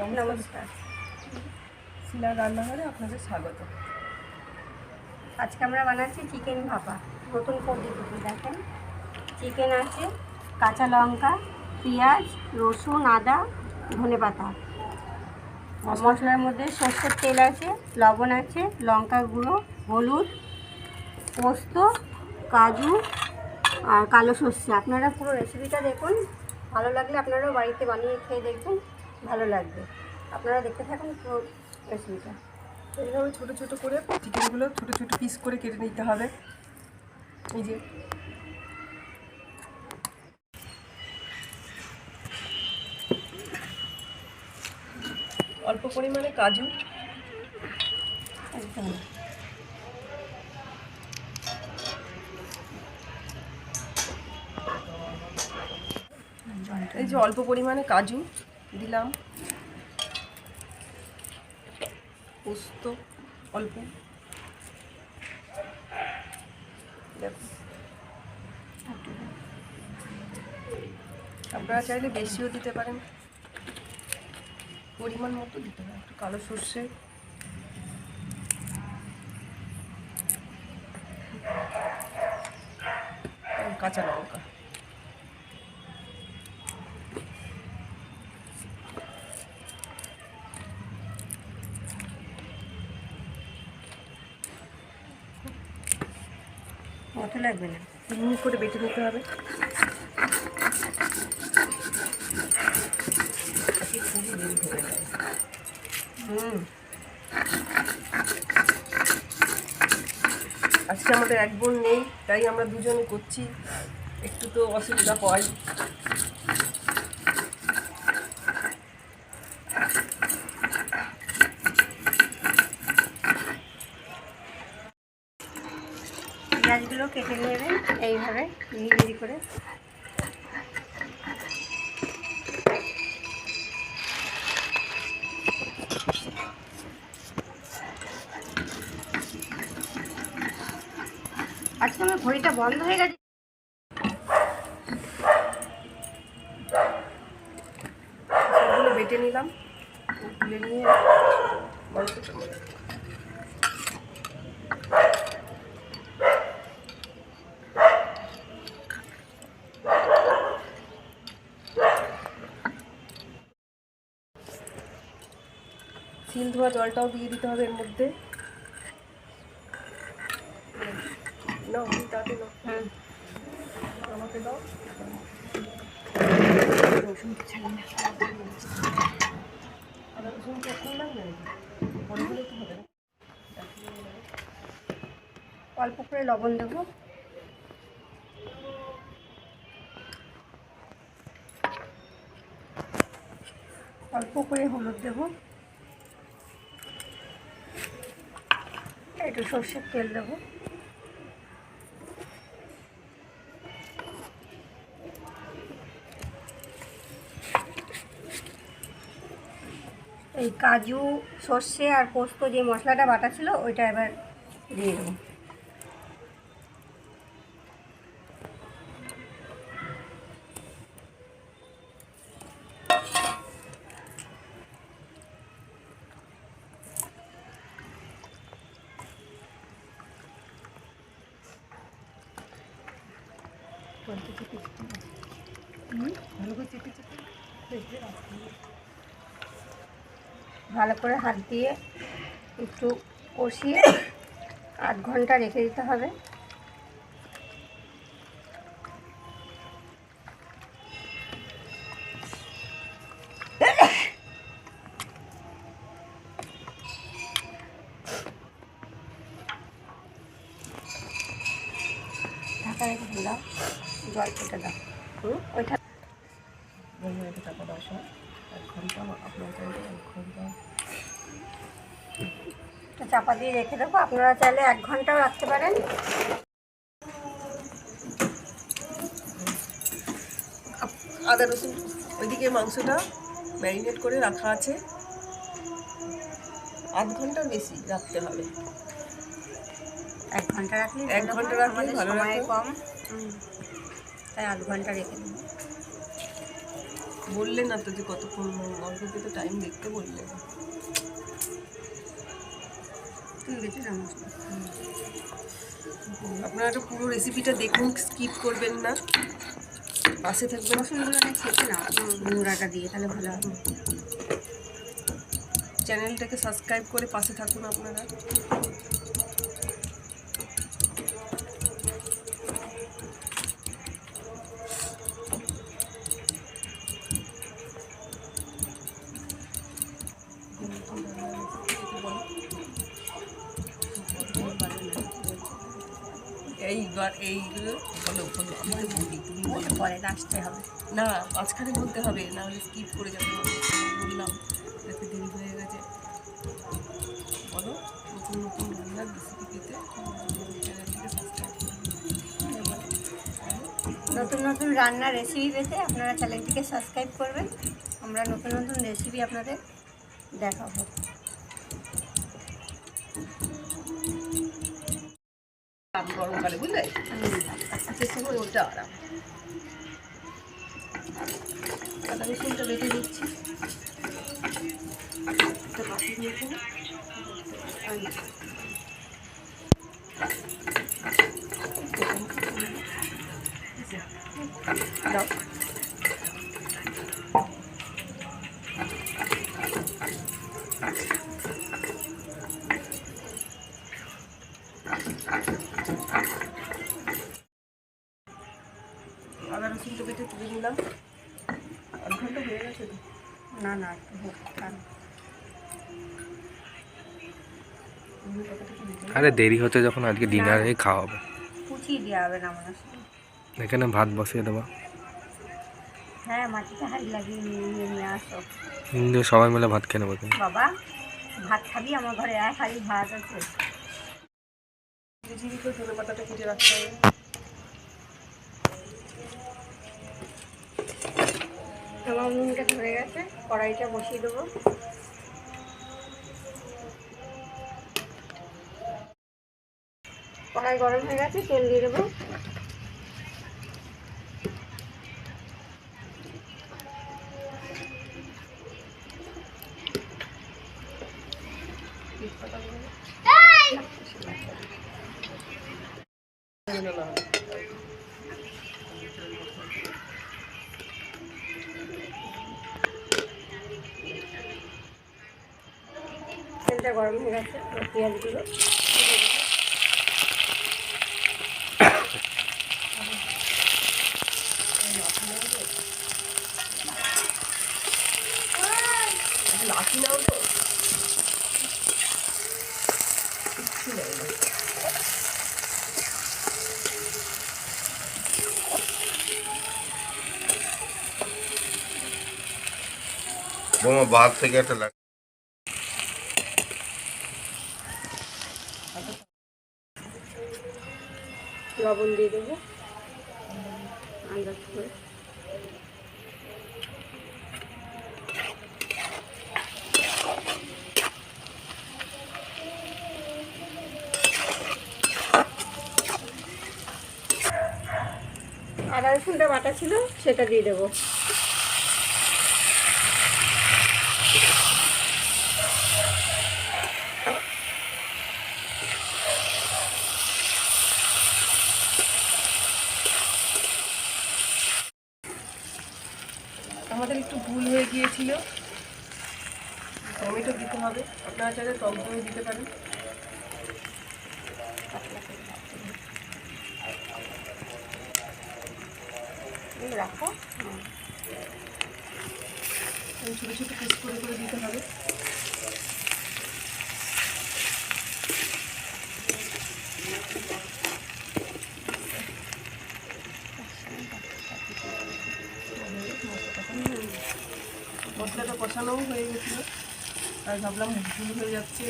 নমস্কার। নমস্কার। শিলা রান্নাঘরে আপনাদের স্বাগত। আজকে আমরা বানাচ্ছি চিকেন ভাপা। নতুন পদ্ধতিতে দেখেন। চিকেন আছে কাঁচা লঙ্কা পেঁয়াজ রসুন আদা ধনে পাতা। মশলার মধ্যে সর্ষের তেল আছে লবণ আছে লঙ্কা গুঁড়ো হলুদ পোস্ত কাজু আর কালো সর্ষে। আপনারা পুরো রেসিপিটা দেখুন। ভালো লাগলে আপনারাও বাড়িতে বানিয়ে খেয়ে দেখবেন ভালো লাগবে। আপনারা দেখতে থাকুন, পুরো রেসিপিটা। এইভাবে ছোটো ছোটো করে চিকেনগুলো ছোটো ছোটো পিস করে কেটে নিতে হবে। এই যে। অল্প পরিমাণে কাজু। একদম এই যে অল্প পরিমাণে কাজু। দিলাম। পোস্ত, অল্প। আপনারা চাইলে বেশিও দিতে পারেন। পরিমাণ মতো দিতে পারেন। একটু কালো সর্ষে। কাঁচা লঙ্কা। লাগবে না। মিহি করে বেটে নিতে হবে। হুম। আজকে আমাদের এক বোন নেই, তাই আমরা দুজনে করছি। একটু তো অসুবিধা হয় পেঁয়াজগুলো কেটে নেবেন এইভাবে মিহি করে। আজকে আমার ঘড়িটা বন্ধ হয়ে গেছে। বেটে নিলাম। তুলে নিয়ে সিল ধোয়া জলটাও দিয়ে দিতে হবে এর মধ্যে। আমাকে দাও। রসুন কি এখন লাগবে নাকি? পরে দিলে তো হবে অল্প করে লবণ দেবো। অল্প করে হলুদ দেবো। একটু সর্ষের তেল দেবো। এই কাজু, সর্ষে আর পোস্ত যে মশলাটা বাটা ছিল, ওইটা এবার দিয়ে দেবো। ভালো করে হাত দিয়ে একটু কষিয়ে আধ ঘণ্টা রেখে দিতে হবে। ঘণ্টা ঘণ্টা একটু চাপা দিয়ে রেখে দেবো। আপনারা চাইলে এক ঘন্টাও রাখতে পারেন। আদা রসুন ওইদিকে মাংসটা ম্যারিনেট করে রাখা আছে। আধ ঘণ্টার বেশি রাখতে হবে। এক ঘণ্টা রাখলে এক ঘণ্টা রাখলেই ভালো সময় কম। তাই আধ ঘণ্টা রেখে দেবো। বললে না তো যে কতক্ষণ অল্প তো টাইম দেখতে বললে। আপনারা তো পুরো রেসিপিটা দেখুন স্কিপ করবেন না। পাশে থাকবেন রসুনগুলো অনেক ছেঁচে নাও নোংরাটা দিয়ে তাহলে ভালো হবে। চ্যানেলটাকে সাবস্ক্রাইব করে পাশে থাকুন আপনারা। এইবার এইগুলো বলো বলো বলি তুমি বলো। পরে লাস্টে হবে। না মাঝখানে বলতে হবে না হলে স্কিপ করে যাবে। বললাম যাতে দেরি হয়ে গেছে। বলো নতুন নতুন রান্নার রেসিপি পেতে নতুন নতুন রান্নার রেসিপি পেতে আপনারা চ্যানেলটিকে সাবস্ক্রাইব করবেন। আমরা নতুন নতুন রেসিপি আপনাদের দেখাবো। আরাম। আদা রসুনটা বেটে দিচ্ছি একটা বাটি দাও। আরে দেরি হতে যখন আজকে ডিনারে খাওয়া হবে। কুচিয়ে দেওয়া হবে না মনে হয় এখানে ভাত বসিয়ে দেবো। হ্যাঁ মাটিতে হাড়ি লাগিয়ে নিয়ে নিয়ে আসো। কিন্তু সবাই মিলে ভাত খেয়ে নেব বাবা ভাত খাবি আমার ঘরে? এক হাড়ি ভাত আছে। পাতাটা কেটে রাখতে হবে। আমার নুনটা ধরে গেছে কড়াইটা বসিয়ে দেবো। কড়াই গরম হয়ে গেছে তেল দিয়ে দেবো। পেঁয়াজগুলো। লাঠি থেকে একটা লবণ দিয়ে দেবো। আন্দাজ করে। আদা রসুনটা বাটা ছিল সেটা দিয়ে দেবো আমাদের একটু ভুল হয়ে গিয়েছিল টমেটো দিতে হবে। আপনারা চাইলে টক দই দিতে পারেন। রাখো। ছোটো ছোটো পিস করে করে দিতে হবে। মশলাটা কষানোও হয়ে গেছিল। আর ভাবলাম ভুল হয়ে যাচ্ছে।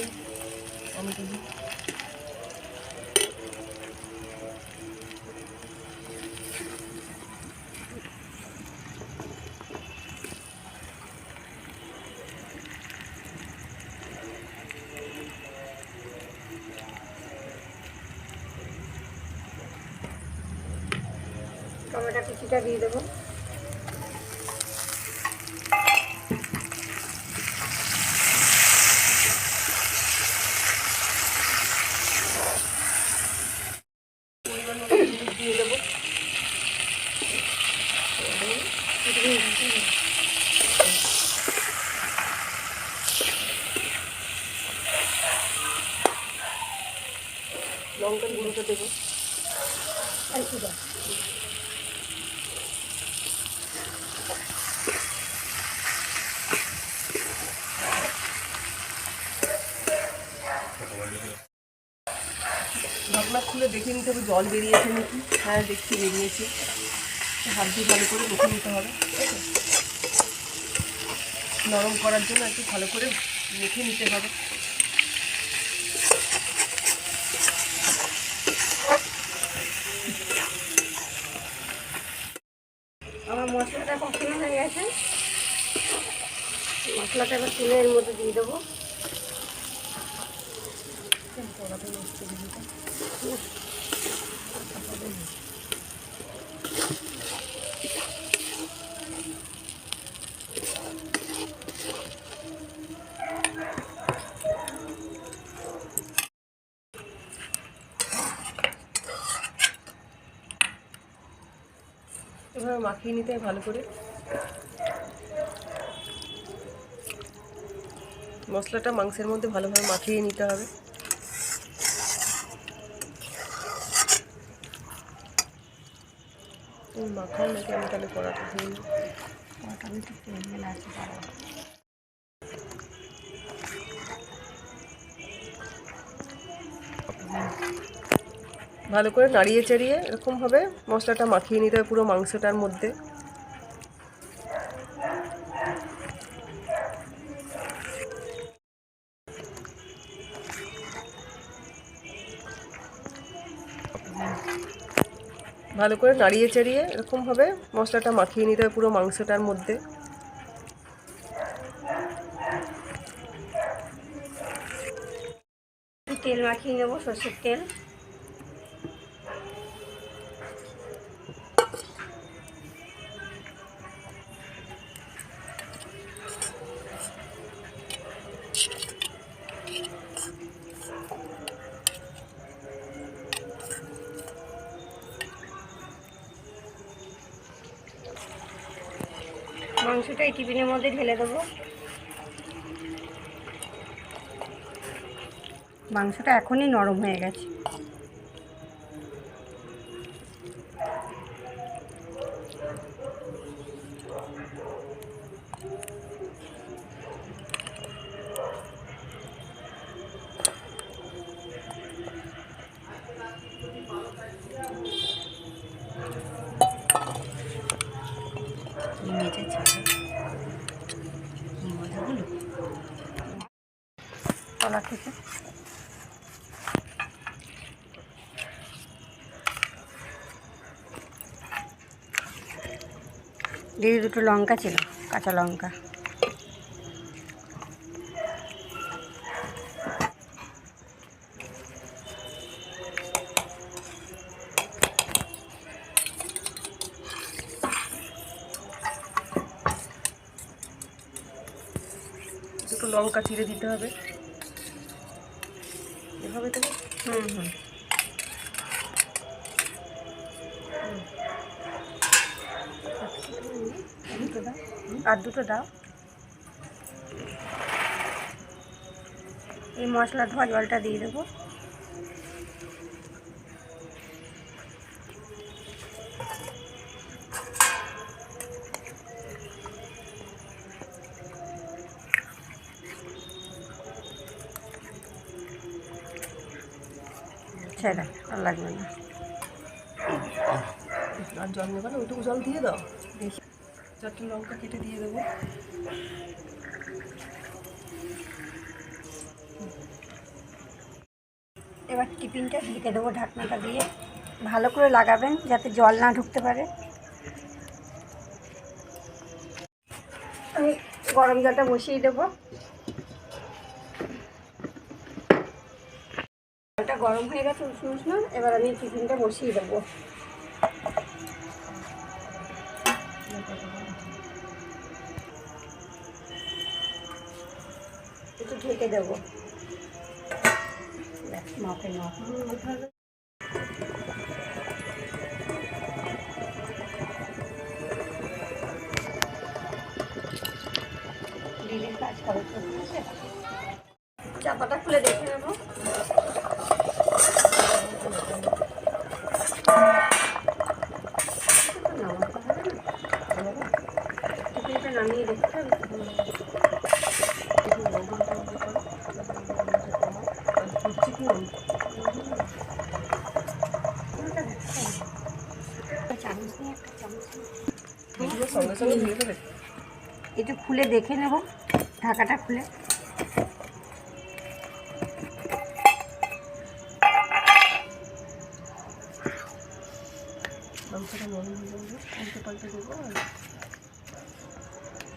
দিন টমেটো কুচিটা দিয়ে দেবো লঙ্কার গুঁড়োটা দেবো আর কি দেয় ঢাকনা খুলে দেখে নিতে হবে জল বেরিয়েছে নাকি? হ্যাঁ দেখছি বেরিয়েছে। হাত দিয়ে ভালো করে মেখে নিতে হবে নরম করার জন্য একটু ভালো করে মেখে নিতে হবে। আমার মশলাটা কখনো হয়ে গেছে। মশলাটা এবার তুলে এর মধ্যে দিয়ে দেবো। এভাবে মাখিয়ে নিতে হয় ভালো করে। মশলাটা মাংসের মধ্যে ভালোভাবে মাখিয়ে নিতে হবে। মাখাও নাকি আমি তাহলে করাটা দিই। করাটা আমি একটু আছে ভালো করে নাড়িয়ে চাড়িয়ে এরকমভাবে মশলাটা মাখিয়ে নিতে হবে পুরো মাংসটার মধ্যে। ভালো করে নাড়িয়ে চাড়িয়ে এরকমভাবে মশলাটা মাখিয়ে নিতে হবে পুরো মাংসটার মধ্যে। তেল মাখিয়ে নেব সর্ষের তেল। মাংসটা এই টিফিনের মধ্যে ঢেলে দেবো। মাংসটা এখনই নরম হয়ে গেছে তলা দিদি দুটো লঙ্কা ছিল কাঁচা লঙ্কা। দুটো লঙ্কা চিড়ে দিতে হবে এভাবে দেবো হুম হুম। আর দুটো দাও। এই মশলা ধোয়া জলটা দিয়ে দেবো। ছেড়ে আর লাগবে না। আর জল নেবে না ওইটুকু জল দিয়ে দাও। চারটে লঙ্কা কেটে দিয়ে দেবো। এবার টিফিনটা ঢেকে দেবো ঢাকনাটা দিয়ে। ভালো করে লাগাবেন যাতে জল না ঢুকতে পারে। আমি গরম জলটা বসিয়ে দেবো। জলটা গরম হয়ে গেছে উষ্ণ উষ্ণ এবার আমি টিফিনটা বসিয়ে দেবো। একটু ঢেকে দেবো? চাপাটা খুলে দেখে নেব। দেখে নেব। ঢাকাটা খুলে। মাংসটা নরম হয়ে যাবে উল্টে পাল্টে দেবো আর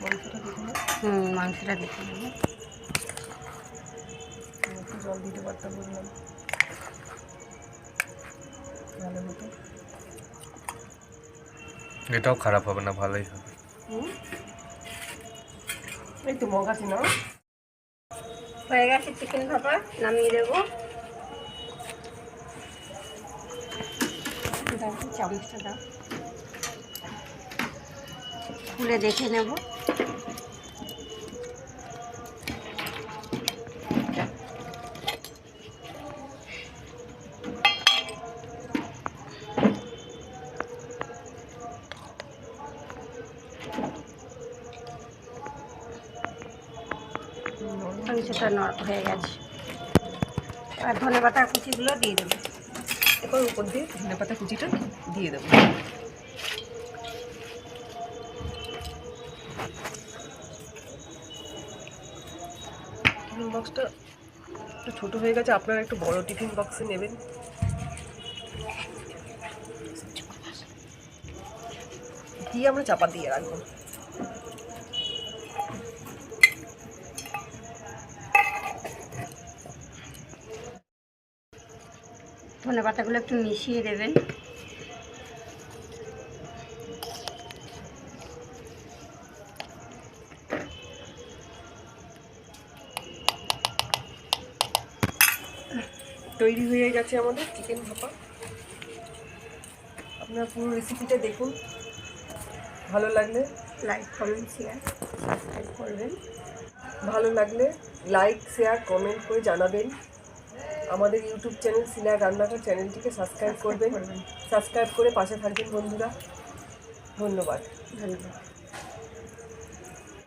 মাংসটা দেখে নেব হুম মাংসটা দেখে নেব একটু জল দিতে পারতাম বললাম। ভালো হতো। এটাও খারাপ হবে না ভালোই হবে। হুম? এই তো মগাছি না? হয়ে গেছে চিকেন ভাপা নামিয়ে দেবো। চামচটা দাও। খুলে দেখে নেব। হয়ে গেছে। আর ধনে পাতা কুচিগুলো দিয়ে দেবো। এবার উপর দিয়ে ধনে পাতা কুচিটা দিয়ে দেবো। বক্সটা একটু ছোটো হয়ে গেছে, আপনারা একটু বড় টিফিন বক্সে নেবেন। দিয়ে আমরা চাপা দিয়ে রাখব। ধনে পাতাগুলো একটু মিশিয়ে দেবেন। তৈরি হয়ে গেছে আমাদের চিকেন ভাপা। আপনারা পুরো রেসিপিটা দেখুন। ভালো লাগলে লাইক কমেন্ট শেয়ার করবেন। ভালো লাগলে লাইক শেয়ার কমেন্ট করে জানাবেন। আমাদের ইউটিউব চ্যানেল সিনা রান্নাঘর চ্যানেলটিকে সাবস্ক্রাইব করবেন। সাবস্ক্রাইব করে পাশে থাকবেন বন্ধুরা। ধন্যবাদ। ধন্যবাদ।